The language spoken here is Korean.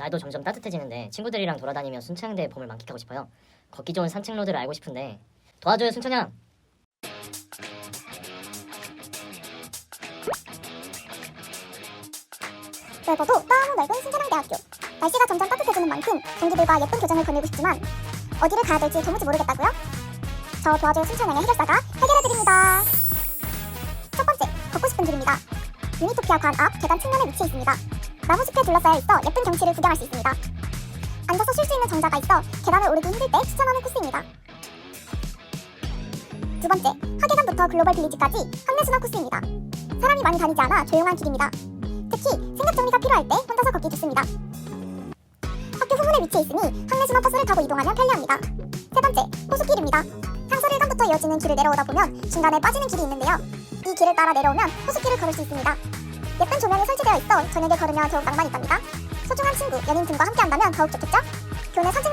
날도 점점 따뜻해지는데 친구들이랑 돌아다니며 순창대의 봄을 만끽하고 싶어요. 걷기 좋은 산책 로드를 알고 싶은데 도와줘요 순천양. 넓어도 너무 넓은 신사랑대학교. 날씨가 점점 따뜻해지는 만큼 동기들과 예쁜 교정을 거닐고 싶지만 어디를 가야 될지 도무지 모르겠다고요? 저 도와줘요 순천향의 해결사가 해결해드립니다. 첫 번째, 걷고 싶은 길입니다. 유니토피아 관 앞 계단 측면에 위치해 있습니다. 나무숲에 둘러싸여 있어 예쁜 경치를 구경할 수 있습니다. 앉아서 쉴 수 있는 정자가 있어 계단을 오르기 힘들 때 추천하는 코스입니다. 두 번째, 하계단부터 글로벌 빌리지까지 황내순환 코스입니다. 사람이 많이 다니지 않아 조용한 길입니다. 특히 생각 정리가 필요할 때 혼자서 걷기 좋습니다. 학교 후문에 위치해 있으니 항내순환 버스를 타고 이동하면 편리합니다. 세 번째, 호수길입니다. 상설 1강부터 이어지는 길을 내려오다 보면 중간에 빠지는 길이 있는데요. 이 길을 따라 내려오면 호수길을 걸을 수 있습니다. 예쁜 조명이 설치되어 있어 저녁에 걸으면 더욱 낭만 있답니다. 소중한 친구, 연인 등과 함께한다면 더욱 좋겠죠? 교내 산책